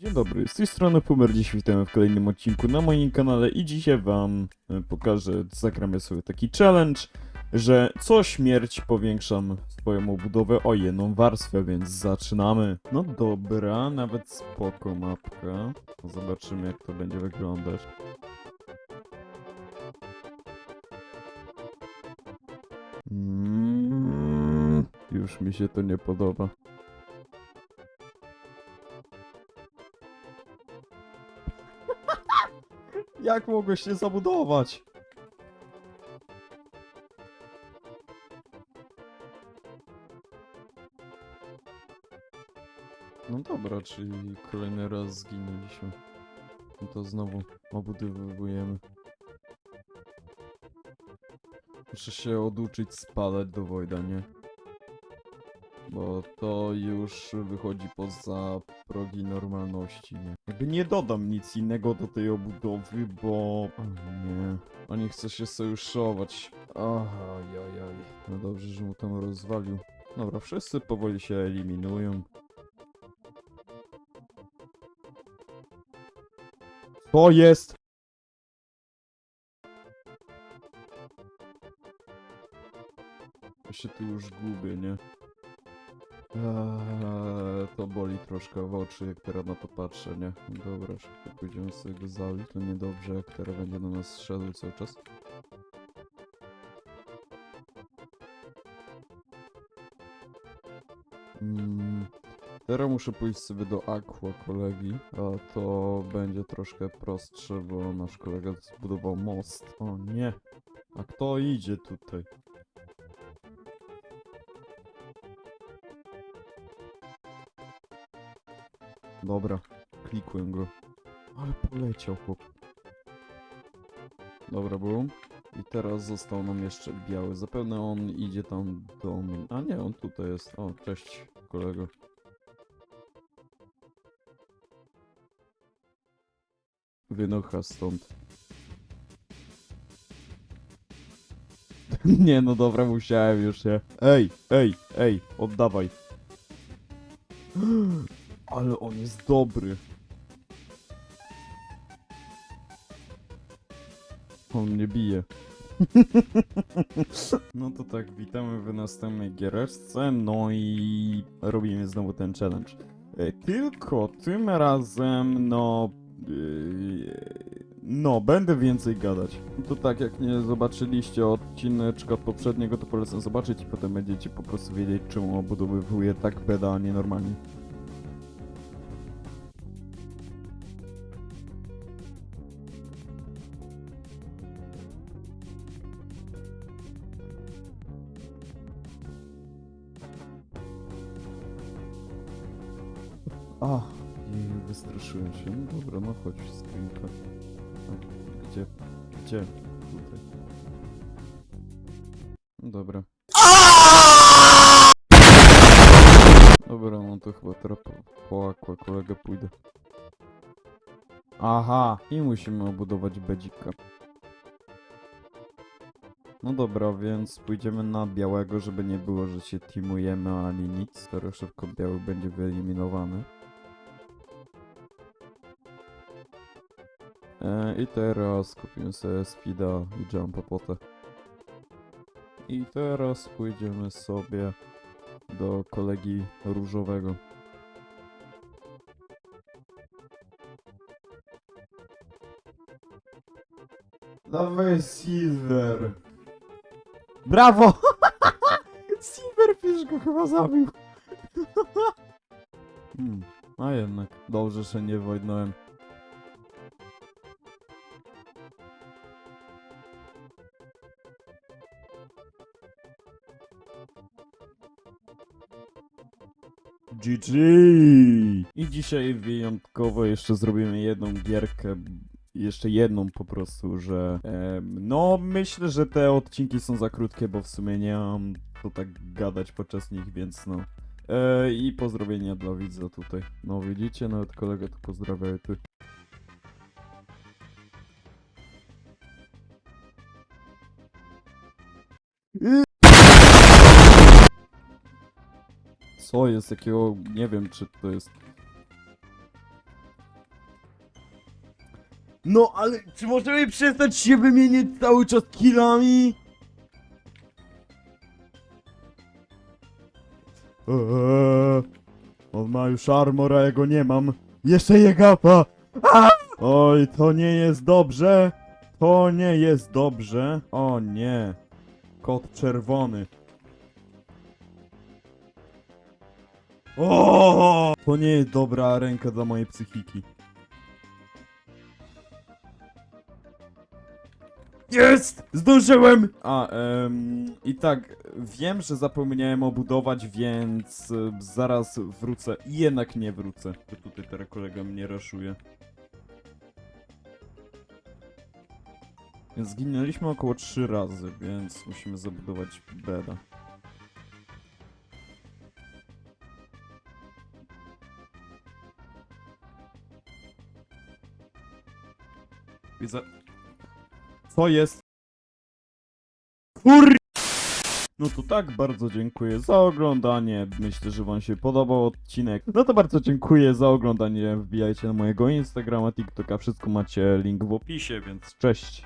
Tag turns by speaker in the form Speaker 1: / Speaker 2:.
Speaker 1: Dzień dobry, z tej strony Pumer, dziś witamy w kolejnym odcinku na moim kanale i dzisiaj wam e, pokażę, zagramy sobie taki challenge, że co śmierć powiększam swoją obudowę o jedną warstwę, więc zaczynamy. No dobra, nawet spoko mapka. Zobaczymy jak to będzie wyglądać. Mm, już mi się to nie podoba. Jak mogłeś się zabudować? No dobra, czyli kolejny raz zginęliśmy. No to znowu obudowujemy. Muszę się oduczyć spadać do Wojda, nie? Bo to już wychodzi poza progi normalności, nie? Jakby nie dodam nic innego do tej obudowy, bo... O nie... On nie chce się sojuszować. Ojojoj. No dobrze, że mu tam rozwalił. Dobra, wszyscy powoli się eliminują. To jest! Ja się tu już gubię, nie? Eee, to boli troszkę w oczy, jak teraz na to patrzę, nie? Dobra, szybko pójdziemy sobie go zabić. To niedobrze, jak teraz będzie do nas szedł cały czas. Mm, teraz muszę pójść sobie do Aqua kolegi, a to będzie troszkę prostsze, bo nasz kolega zbudował most. O nie! A kto idzie tutaj? Dobra, klikłem go. Ale poleciał chłop. Dobra, był. I teraz został nam jeszcze biały. Zapewne on idzie tam do mnie. A nie, on tutaj jest. O, cześć kolego. Wynocha stąd. nie no dobra, musiałem już się. Ej, ej, ej, oddawaj. Ale on jest dobry. On mnie bije. no to tak, witamy w następnej giereczce, no i robimy znowu ten challenge. E, Tylko tym razem, no... yy, No, będę więcej gadać. To tak, jak nie zobaczyliście odcineczka poprzedniego, to polecam zobaczyć i potem będziecie po prostu wiedzieć, czemu obudowywuję tak beda, a nie normalnie. A, jej, wystraszyłem się. No dobra, no chodź, skrzynka. A, Gdzie? Gdzie? Tutaj. No dobra. Dobra, no to chyba teraz po, po kolegę pójdę. Aha, i musimy obudować bedzika. No dobra, więc pójdziemy na białego, żeby nie było, że się teamujemy ani nic. Teraz szybko biały będzie wyeliminowany. I teraz kupimy sobie speeda i jumpa potę. I teraz pójdziemy sobie do kolegi różowego. Dawaj Silver! Brawo! Silverfish go chyba zabił. hmm, a jednak, dobrze, że nie wojnąłem. GG! I dzisiaj wyjątkowo jeszcze zrobimy jedną gierkę, jeszcze jedną po prostu, że em, no myślę, że te odcinki są za krótkie, bo w sumie nie mam to tak gadać podczas nich, więc no. E, I pozdrowienia dla widza tutaj. No widzicie, nawet kolega tu pozdrawia ty. Co jest takiego, nie wiem czy to jest No ale czy możemy przestać się wymieniać cały czas killami? Eee, on ma już armor, a ja go nie mam. Jeszcze je gapa! Oj, to nie jest dobrze. To nie jest dobrze. O nie. Kot czerwony. O! To nie jest dobra ręka dla mojej psychiki. Jest! Zdążyłem! A, em, i tak, wiem, że zapomniałem obudować, więc zaraz wrócę. I jednak nie wrócę. Bo tutaj teraz kolega mnie raszuje. Zginęliśmy około 3 razy, więc musimy zabudować beda. Widzę. Co jest? Kur... No to tak, bardzo dziękuję za oglądanie. Myślę, że wam się podobał odcinek. No to bardzo dziękuję za oglądanie. Wbijajcie na mojego Instagrama, TikToka. Wszystko macie link w opisie, więc cześć.